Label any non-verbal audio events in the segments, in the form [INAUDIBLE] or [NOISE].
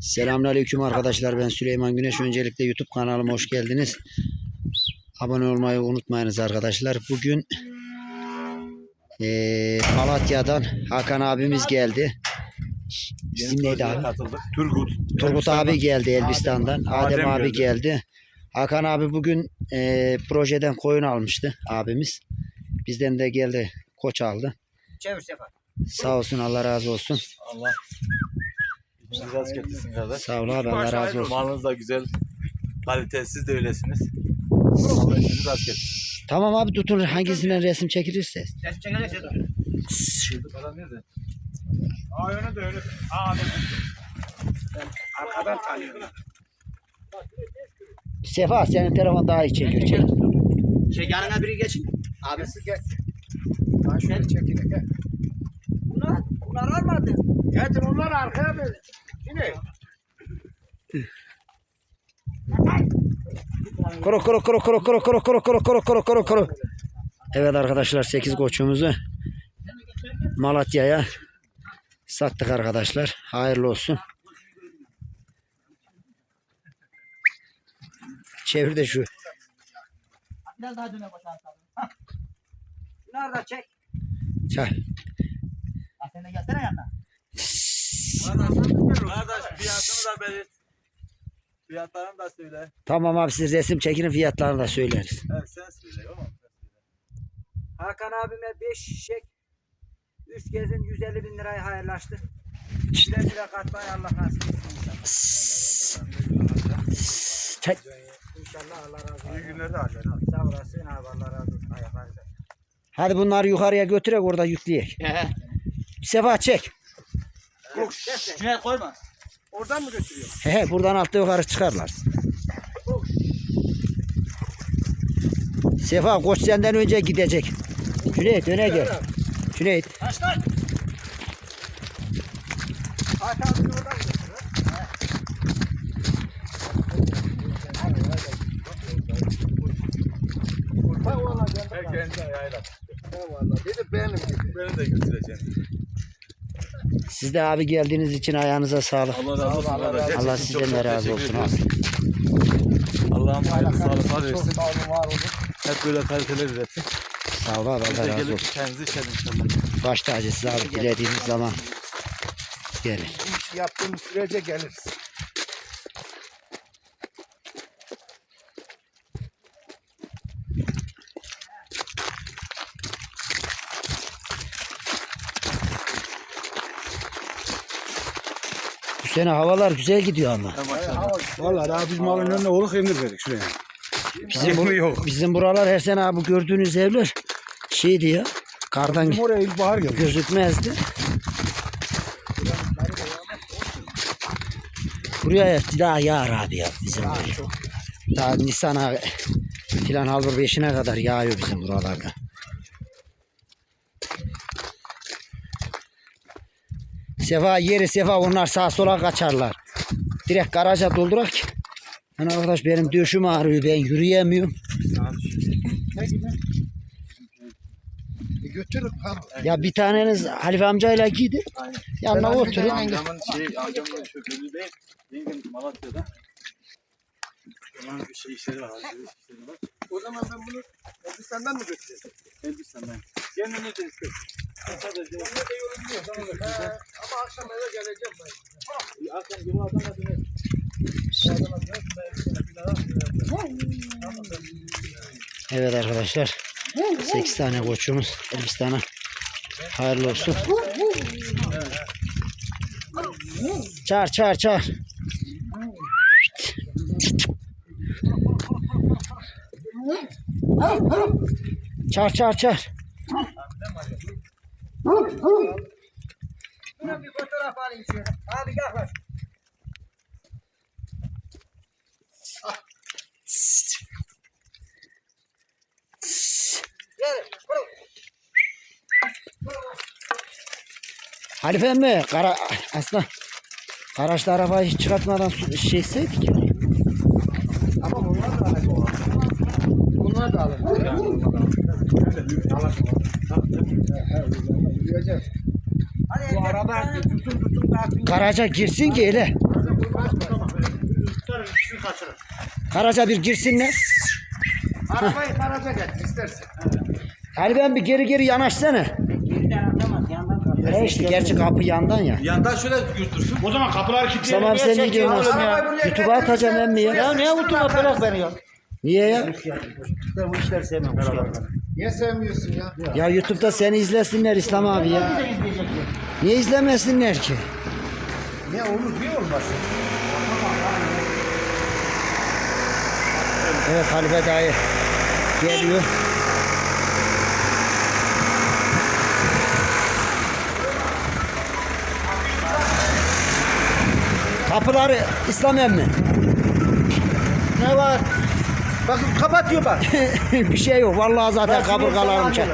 Selamünaleyküm arkadaşlar. Ben Süleyman Güneş. Öncelikle YouTube kanalıma hoş geldiniz. Abone olmayı unutmayınız arkadaşlar. Bugün eee, Malatya'dan Hakan abimiz geldi. İsim neydi abi? Turgut. Turgut abi geldi Elbistan'dan. Adem, Adem abi geldi. Hakan abi bugün eee, projeden koyun almıştı abimiz. Bizden de geldi koç aldı. Çevir Sefa. Sağ olsun Allah razı olsun. Allah işinizi rast getirsin kardeş. Sağ ol abi Allah razı olsun. Malınız da güzel. Kalitesiz de öylesiniz. Allah rast getirsin. Tamam abi tutun hangisinden resim çekilirse. Ses çekilecek. Şurada falan nerede? Aa öne de öne. Aa. Ben arkadan tanıyorum. Sefa senin telefon daha iyi çekiyor. Çek. Şey yanına biri geçin. Abisi geç. Ha şöyle çekin. Gel. Bunlar, bunlar olmadı. Getir onları arkaya ver. Yine. Kuru kuru kuru kuru kuru kuru kuru kuru kuru kuru kuru kuru. Evet arkadaşlar 8 koçumuzu Malatya'ya sattık arkadaşlar. Hayırlı olsun. Çevir de şu. Biraz daha döne boşaltalım. Hah. Bunlar da çek. De gelsene yanına. Kardeş fiyatını da belirt. Fiyatlarını da söyle. Tamam abi siz resim çekin fiyatlarını da söyleriz. Evet sen söyle söyle. Hakan abime 5 şişek 3 gezin 150 bin lirayı hayırlaştı. Güle güle katmayı Allah nasip etsin inşallah. Çay. İnşallah Allah razı olsun. İyi günler de alacaksın. abi. Sağ olasın abi Allah razı olsun. Ayaklarınıza. Hadi bunları yukarıya götürek orada yükleyek. [LAUGHS] Sefa çek. Cüneyt koyma. Oradan mı götürüyor? He he buradan altta yukarı çıkarlar. Sefa koç senden önce gidecek. Cüneyt öne gel. Cüneyt. Kaç lan? Hakan abi oradan götürüyor. Her kendi ayağıyla. Dedi benim dedi. Beni de götüreceksin. Siz de abi geldiğiniz için ayağınıza sağlık. Allah razı olsun. Allah. Allah Gerçekten sizden razı olsun abi. Allah'ım hayırlı sağlıklar Çok versin. sağ olun var olun. Hep böyle kaliteler üretsin. Sağ ol abi Allah razı olsun. kendinizi içelim inşallah. Baş tacısız abi dilediğiniz zaman gelin. İş yaptığımız sürece geliriz. Bu sene havalar güzel gidiyor ama. Vallahi daha biz malın önüne oluk indirmedik şuraya. Bizim, bu- yok. bizim buralar her sene abi gördüğünüz evler şeydi ya. Kardan Bizim oraya ilkbahar geldi. gözükmezdi. Buraya daha yağar abi ya bizim buraya. Daha Nisan'a filan halbur beşine kadar yağıyor bizim buralarda. Sefa yeri sefa onlar sağa sola kaçarlar. Direkt garaja doldurak ki. Lan arkadaş benim döşüm ağrıyor ben yürüyemiyorum. Götürüp ha. Ya bir taneniz Halife amcayla gidin. Yanına oturun. Amcamın şey, amcamın şoförü değil. Malatya'da. Bir şey işleri var. alışveriş işleri var. O zaman ben bunu Elbistan'dan mı götüreceğim? Elbistan'dan. Kendine de işte. Sadece Ama akşam eve geleceğim ben. akşam gibi adamla döner. Evet arkadaşlar. 8 tane koçumuz Elbistan'a. Hayırlı olsun. Çağır çağır çağır. Çağır çağır çağır. Buna bir fotoğraf alayım şöyle. Abi yaklaş. Ah. Gel, bırak. Kara aslında Karaçlı arabayı hiç çıkartmadan su şeyseydik. Ama bunlar da hani alakalı. Bunlar da alakalı. Bunlar da alakalı. Bu araba tutun tutun da Garaja girsin ki ikisini kaçırır. Karaca bir girsinler. Arabayı karaca getir istersen. Ali ben bir geri geri yanaşsana. Geriden atamaz yandan kalır. He işte gerçi kapı yandan ya. Yandan şöyle götürsün. O zaman kapıları kilitleyelim. Tamam sen ne diyorsun? Buraya YouTube'a atacağım emmi ya. Ya niye YouTube'a bırak beni ya? Niye ya? Ben bu işleri sevmem. Niye sevmiyorsun ya? Ya YouTube'da seni izlesinler İslam abi ya. Niye izlemesinler ki? Niye olur niye olmasın? Evet Halife dayı geliyor. Kapıları İslam emmi. Ne var? Bakın kapatıyor bak. [LAUGHS] bir şey yok. Vallahi zaten kaburgalarım çek.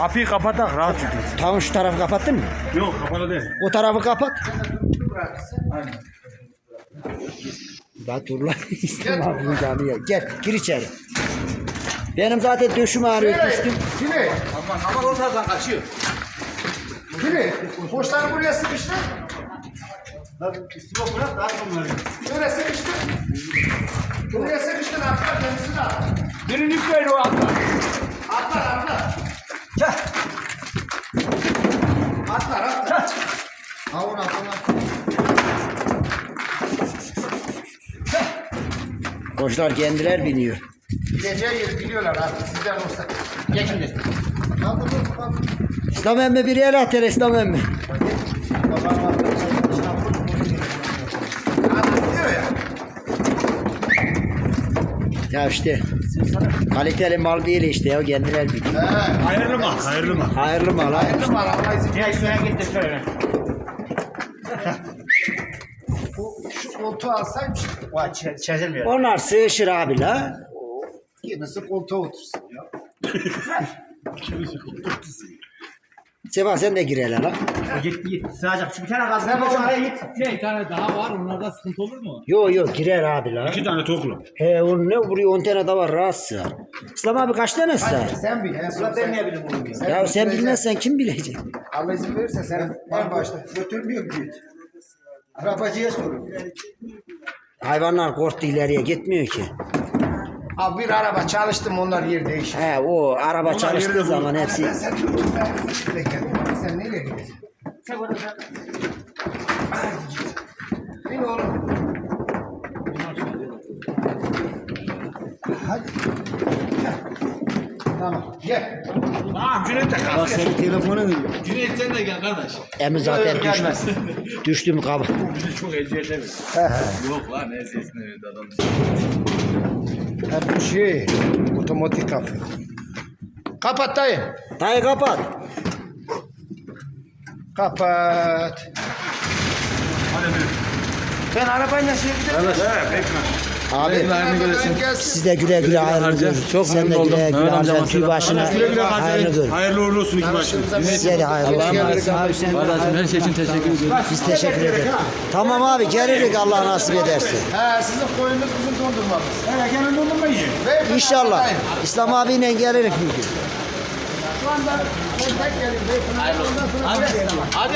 Kapıyı kapatak rahat çünkü. Tamam şu tarafı kapattın mı? Yok kapalı değil. O tarafı kapat. La dur lan. İslam abinin camiye. Gel gir içeri. Benim zaten döşüm ağrıyor düştüm. Kimi? Aman aman o taraftan kaçıyor. Kimi? Boşları buraya sıkıştır. Lan üstüme bırak da at bunları. Şöyle sıkıştır. Buraya sıkıştır atlar kendisini at. Birini yükleyin o atla. Atlar atlar. Gel. Atlar atlar. Ha onu. Koçlar kendiler biniyor. Gideceği yeri biliyorlar artık sizden olsa. Geçin de. Kaldır dur kaldır. İslam emmi bir el at hele İslam emmi. Ya. İşte kaliteli mal değil işte ya kendiler biniyor. He. Hayırlı mı? Hayırlı mı? Hayırlı mal ha. Hayırlı var Allah izin Gel şuraya git de şöyle. Bu şu koltuğu alsaymış. Vay çözülmüyor. Onlar sığışır abi la. Yenisi koltuğa otursun ya. Sefa sen de gir hele la. Git git. Sığacak. Şu bir tane gaz ver oraya git. Bir tane daha var. Onlarda sıkıntı olur mu? Yo yo girer abi la. İki tane toklu. He onu ne buraya 10 tane de var rahat sığar. İslam abi kaç tane sığar? Sen bil. En son sen, bileyim bunu? Ya sen bilmezsen kim bilecek? Allah izin verirse sen en başta. Götürmüyor git. Arabacıya sorun. Hayvanlar korktu ileriye gitmiyor ki. Abi bir araba çalıştım onlar yer değişir. He o araba çalıştığı zaman hepsi Ben sen. Sen nereye gideceksin? Hadi git. Bin oğlum. Hadi. Tamam. Gel. Tamam Cüneyt de kalk. senin telefonu Cüneyt sen de gel kardeş. Emi zaten düştüm. Düştüm kaba. Bizi çok eziyet emiyor. Yok lan eziyetini verdi adam. Hep bu şey. Otomatik kapı. Kapat dayı. Dayı kapat. Kapat. Hadi bir. Ben arabayla şey gidelim. Evet bekle. Abi Gelsin. siz de güle güle hayrını görün. Çok Sen de memnun oldum. güle güle Mehmet harcan tüy başına Güle güle harcayın. görün. Hayırlı uğurlu olsun iki başınız. Size de hayırlı olsun. Abi sen Kardeşim her şey için teşekkür ediyorum. biz teşekkür ederiz. Tamam abi gelirik Allah nasip ederse. He sizin koyunuz bizim dondurmamız. Evet gelin dondurma yiyin. İnşallah. İslam abiyle gelirik bir gün. Şu anda ben tek gelin. Beyefendi ondan sonra buraya gelin. Hadi.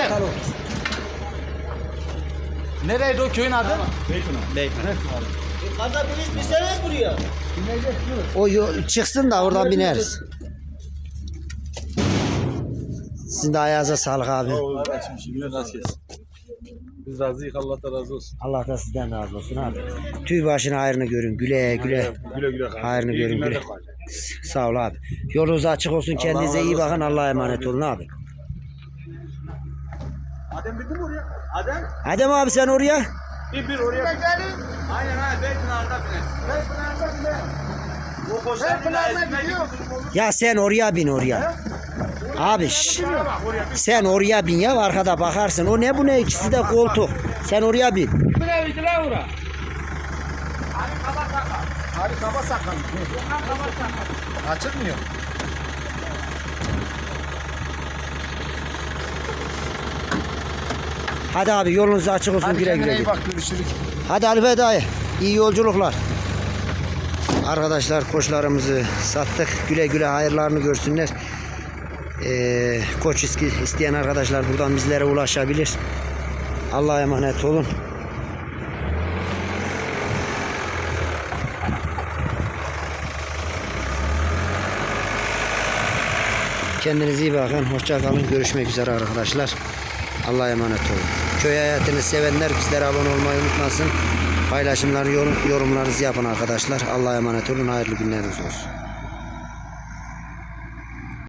Nereydi o köyün adı? O yo- çıksın da oradan bineriz. Sizin de ayağınıza sağlık abi. Nasıl yesin? Biz razıyız Allah da razı olsun. Allah da sizden razı olsun abi. Tüy başına hayrını görün. Güle güle. Güle güle kardeşim. Hayrını İyi görün günler güle. de kardeşim. Sağ ol abi. Yolunuz açık olsun. Kendinize iyi bakın. Allah'a emanet olun abi. Adem bildin mi oraya? Adem? Adem abi sen oraya. Bir bir oraya. Aynen aynen. Beypınar'da bile. Beypınar'da bile. O koşarına gidiyor. Ya sen oraya bin oraya. Abi şş, sen oraya bin ya arkada bakarsın. O ne bu ne ikisi de koltuk. Sen oraya bin. Hadi kaba sakal. Açılmıyor. Hadi abi yolunuz açık olsun Hadi güle kendine güle. iyi bak görüşürüz. Hadi Alife dayı. İyi yolculuklar. Arkadaşlar koçlarımızı sattık. Güle güle hayırlarını görsünler. Ee, koç iski- isteyen arkadaşlar buradan bizlere ulaşabilir. Allah'a emanet olun. Kendinize iyi bakın. Hoşça kalın. Görüşmek üzere arkadaşlar. Allah'a emanet olun. Köy hayatını sevenler bizlere abone olmayı unutmasın. Paylaşımları, yorum, yorumlarınızı yapın arkadaşlar. Allah'a emanet olun. Hayırlı günleriniz olsun.